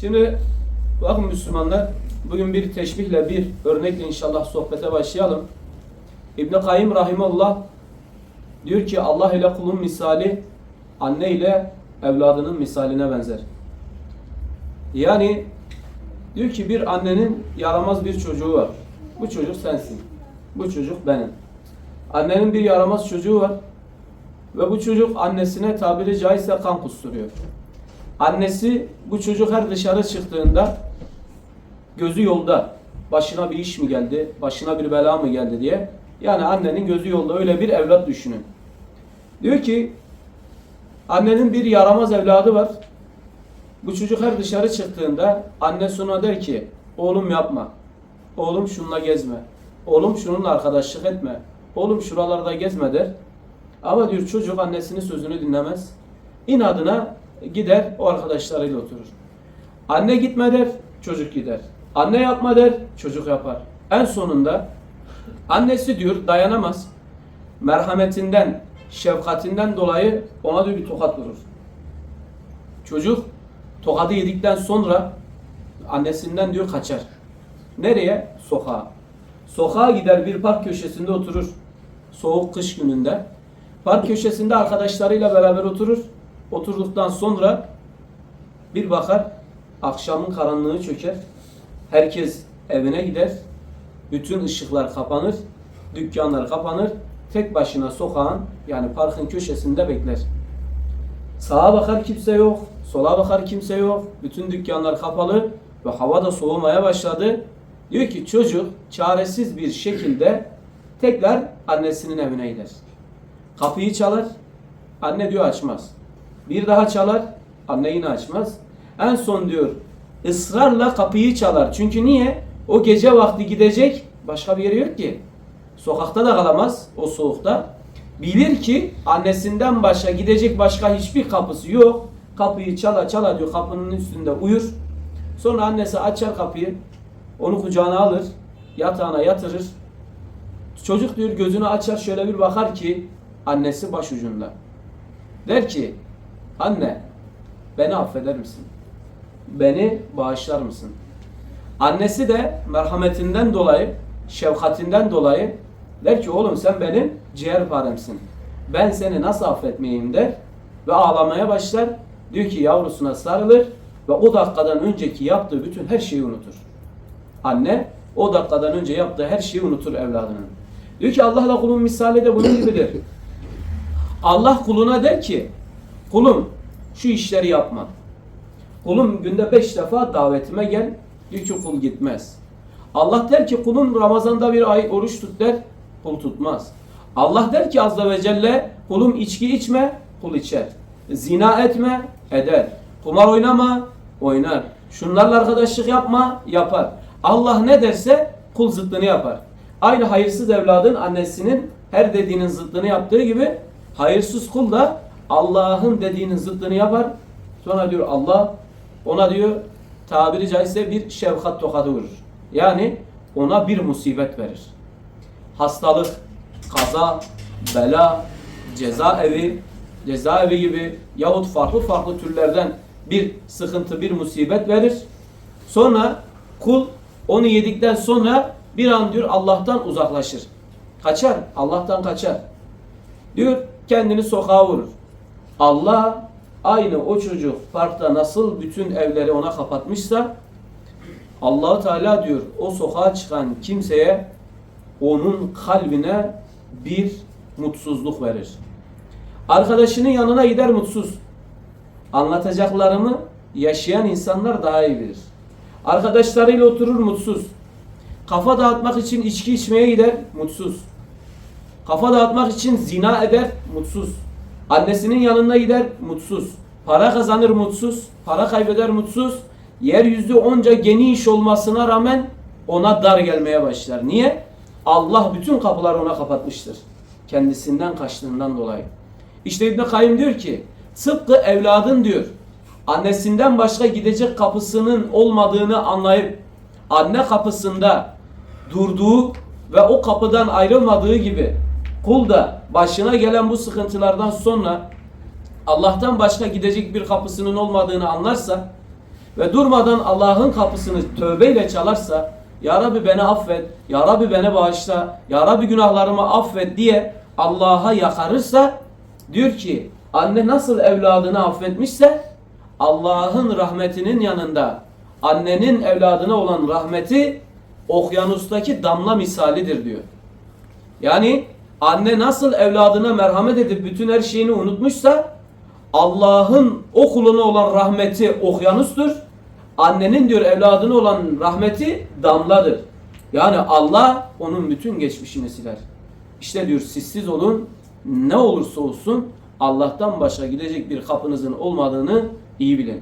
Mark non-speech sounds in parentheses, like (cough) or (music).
Şimdi bakın Müslümanlar bugün bir teşbihle bir örnekle inşallah sohbete başlayalım. İbn Kayyim rahimullah diyor ki Allah ile kulun misali anne ile evladının misaline benzer. Yani diyor ki bir annenin yaramaz bir çocuğu var. Bu çocuk sensin. Bu çocuk benim. Annenin bir yaramaz çocuğu var. Ve bu çocuk annesine tabiri caizse kan kusturuyor. Annesi bu çocuk her dışarı çıktığında gözü yolda. Başına bir iş mi geldi, başına bir bela mı geldi diye. Yani annenin gözü yolda öyle bir evlat düşünün. Diyor ki annenin bir yaramaz evladı var. Bu çocuk her dışarı çıktığında annesi ona der ki oğlum yapma. Oğlum şununla gezme. Oğlum şununla arkadaşlık etme. Oğlum şuralarda gezme der. Ama diyor çocuk annesinin sözünü dinlemez. İnadına gider o arkadaşlarıyla oturur. Anne gitme der, çocuk gider. Anne yapma der, çocuk yapar. En sonunda annesi diyor dayanamaz. Merhametinden, şefkatinden dolayı ona diyor bir tokat vurur. Çocuk tokadı yedikten sonra annesinden diyor kaçar. Nereye? Sokağa. Sokağa gider bir park köşesinde oturur. Soğuk kış gününde. Park köşesinde arkadaşlarıyla beraber oturur. Oturduktan sonra bir bakar akşamın karanlığı çöker. Herkes evine gider. Bütün ışıklar kapanır. Dükkanlar kapanır. Tek başına sokağın yani parkın köşesinde bekler. Sağa bakar kimse yok. Sola bakar kimse yok. Bütün dükkanlar kapalı ve hava da soğumaya başladı. Diyor ki çocuk çaresiz bir şekilde tekrar annesinin evine gider. Kapıyı çalar. Anne diyor açmaz. Bir daha çalar. Anne yine açmaz. En son diyor ısrarla kapıyı çalar. Çünkü niye? O gece vakti gidecek. Başka bir yeri yok ki. Sokakta da kalamaz o soğukta. Bilir ki annesinden başka gidecek başka hiçbir kapısı yok. Kapıyı çala çala diyor kapının üstünde uyur. Sonra annesi açar kapıyı. Onu kucağına alır. Yatağına yatırır. Çocuk diyor gözünü açar şöyle bir bakar ki annesi başucunda. Der ki anne beni affeder misin? Beni bağışlar mısın? Annesi de merhametinden dolayı, şefkatinden dolayı der ki oğlum sen benim ciğerparemsin. Ben seni nasıl affetmeyeyim der ve ağlamaya başlar. Diyor ki yavrusuna sarılır ve o dakikadan önceki yaptığı bütün her şeyi unutur. Anne o dakikadan önce yaptığı her şeyi unutur evladının. Diyor ki Allah'la kulun misali de bunun gibidir. (clears throat) Allah kuluna der ki kulum şu işleri yapma. Kulum günde beş defa davetime gel. Diyor ki kul gitmez. Allah der ki kulum Ramazan'da bir ay oruç tut der. Kul tutmaz. Allah der ki azze ve celle kulum içki içme. Kul içer. Zina etme. Eder. Kumar oynama. Oynar. Şunlarla arkadaşlık yapma. Yapar. Allah ne derse kul zıttını yapar. Aynı hayırsız evladın annesinin her dediğinin zıttını yaptığı gibi hayırsız kul da Allah'ın dediğinin zıttını yapar. Sonra diyor Allah ona diyor tabiri caizse bir şefkat tokadı vurur. Yani ona bir musibet verir. Hastalık, kaza, bela, cezaevi, cezaevi gibi yahut farklı farklı türlerden bir sıkıntı, bir musibet verir. Sonra kul onu yedikten sonra bir an diyor Allah'tan uzaklaşır. Kaçar, Allah'tan kaçar. Diyor kendini sokağa vurur. Allah aynı o çocuk parkta nasıl bütün evleri ona kapatmışsa allah Teala diyor o sokağa çıkan kimseye onun kalbine bir mutsuzluk verir. Arkadaşının yanına gider mutsuz. Anlatacaklarımı yaşayan insanlar daha iyi bilir. Arkadaşlarıyla oturur mutsuz. Kafa dağıtmak için içki içmeye gider mutsuz. Kafa dağıtmak için zina eder mutsuz. Annesinin yanına gider mutsuz. Para kazanır mutsuz. Para kaybeder mutsuz. Yeryüzü onca geniş olmasına rağmen ona dar gelmeye başlar. Niye? Allah bütün kapıları ona kapatmıştır. Kendisinden kaçtığından dolayı. İşte İbn Kayyım diyor ki tıpkı evladın diyor annesinden başka gidecek kapısının olmadığını anlayıp anne kapısında durduğu ve o kapıdan ayrılmadığı gibi kul da başına gelen bu sıkıntılardan sonra Allah'tan başka gidecek bir kapısının olmadığını anlarsa ve durmadan Allah'ın kapısını tövbeyle çalarsa Ya Rabbi beni affet, Ya Rabbi beni bağışla, Ya Rabbi günahlarımı affet diye Allah'a yakarırsa diyor ki anne nasıl evladını affetmişse Allah'ın rahmetinin yanında annenin evladına olan rahmeti okyanustaki damla misalidir diyor. Yani anne nasıl evladına merhamet edip bütün her şeyini unutmuşsa Allah'ın o kuluna olan rahmeti okyanustur. Annenin diyor evladına olan rahmeti damladır. Yani Allah onun bütün geçmişini siler. İşte diyor sizsiz olun ne olursa olsun Allah'tan başka gidecek bir kapınızın olmadığını iyi bilin.